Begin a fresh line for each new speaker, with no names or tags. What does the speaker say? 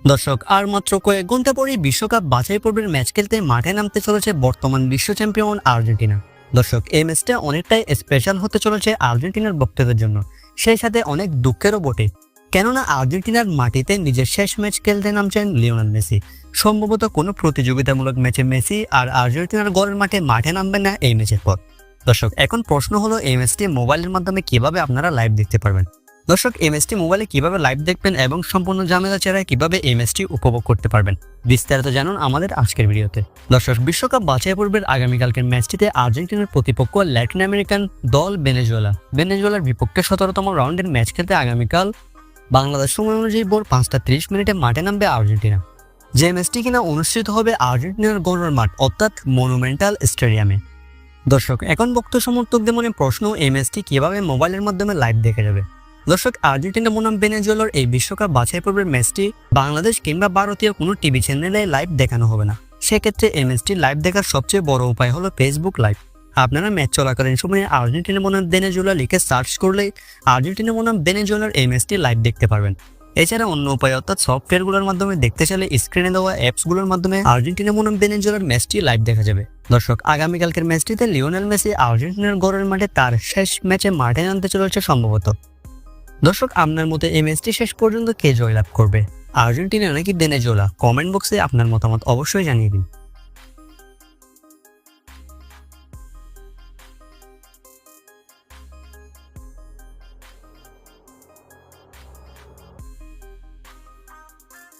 দর্শক, আর মাত্র কয়েক ঘণ্টা পরেই বিশ্বকাপ বাছাই পর্বের ম্যাচ খেলতে মাঠে নামতে চলেছে বর্তমান বিশ্ব চ্যাম্পিয়ন আর্জেন্টিনা। দর্শক, এই ম্যাচটা অনেকটাই স্পেশাল হতে চলেছে আর্জেন্টিনার ভক্তদের জন্য। সেই সাথে অনেক দুঃখেরও বটে। কেননা আর্জেন্টিনার মাটিতে নিজের শেষ ম্যাচ খেলতে নামছেন লিওনাল মেসি। সম্ভবত কোনো প্রতিযোগিতামূলক ম্যাচে মেসি আর আর্জেন্টিনার গড়ের মাঠে মাঠে নামবেন না এই ম্যাচের পর। দর্শক, এখন প্রশ্ন হলো এই ম্যাচটি মোবাইলের মাধ্যমে কীভাবে আপনারা লাইভ দেখতে পারবেন? দর্শক এই ম্যাচটি মোবাইলে কীভাবে লাইভ দেখবেন এবং সম্পূর্ণ ঝামেলা ছাড়া কীভাবে এই ম্যাচটি উপভোগ করতে পারবেন, বিস্তারিত জানুন আমাদের আজকের ভিডিওতে। দর্শক, বিশ্বকাপ বাছাই পর্বের আগামীকালকের ম্যাচটিতে আর্জেন্টিনার প্রতিপক্ষ ল্যাটিন আমেরিকান দল ভেনেজুয়েলা ভেনেজুয়েলার বিপক্ষে সতেরোতম রাউন্ডের ম্যাচ খেলতে আগামীকাল বাংলাদেশ সময় অনুযায়ী ভোর পাঁচটা তিরিশ মিনিটে মাঠে নামবে আর্জেন্টিনা। যে ম্যাচটি কিনা অনুষ্ঠিত হবে আর্জেন্টিনার গড়ের মাঠ, অর্থাৎ মনুমেন্টাল স্টেডিয়ামে দর্শক, এখন ভক্ত সমর্থকদের মনে প্রশ্ন এই ম্যাচটি কীভাবে মোবাইলের মাধ্যমে লাইভ দেখা যাবে? দর্শক, আর্জেন্টিনা বনাম ভেনেজুয়েলার এই বিশ্বকাপ বাছাই পর্বের ম্যাচটি বাংলাদেশ কিংবা ভারতীয় কোনো টিভি চ্যানেলে লাইভ দেখানো হবে না। সেক্ষেত্রে এই ম্যাচটি লাইভ দেখার সবচেয়ে বড় উপায় হলো ফেসবুক লাইভ আপনারা ম্যাচ চলাকালীন সময়ে আর্জেন্টিনা বনাম ভেনেজুয়েলা লিখে সার্চ করলে আর্জেন্টিনা বনাম ভেনেজুয়েলার এই ম্যাচটি লাইভ দেখতে পারবেন। এছাড়া অন্য উপায় অর্থাৎ সফটওয়্যারগুলোর মাধ্যমে দেখতে চাইলে স্ক্রিনে দেওয়া অ্যাপসগুলোর মাধ্যমে আর্জেন্টিনা বনাম ভেনেজুয়েলার ম্যাচটি লাইভ দেখা যাবে। দর্শক, আগামীকালকের ম্যাচটিতে লিওনেল মেসি আর্জেন্টিনার গড়ের মাঠে তার শেষ ম্যাচে মাঠে নামতে চলেছে সম্ভবত। দর্শক, আপনার মতে এই ম্যাচটি শেষ পর্যন্ত কে জয়লাভ করবে? আর্জেন্টিনা নাকি দেনেজোলা কমেন্ট বক্সে আপনার মতামত অবশ্যই জানিয়ে দিন।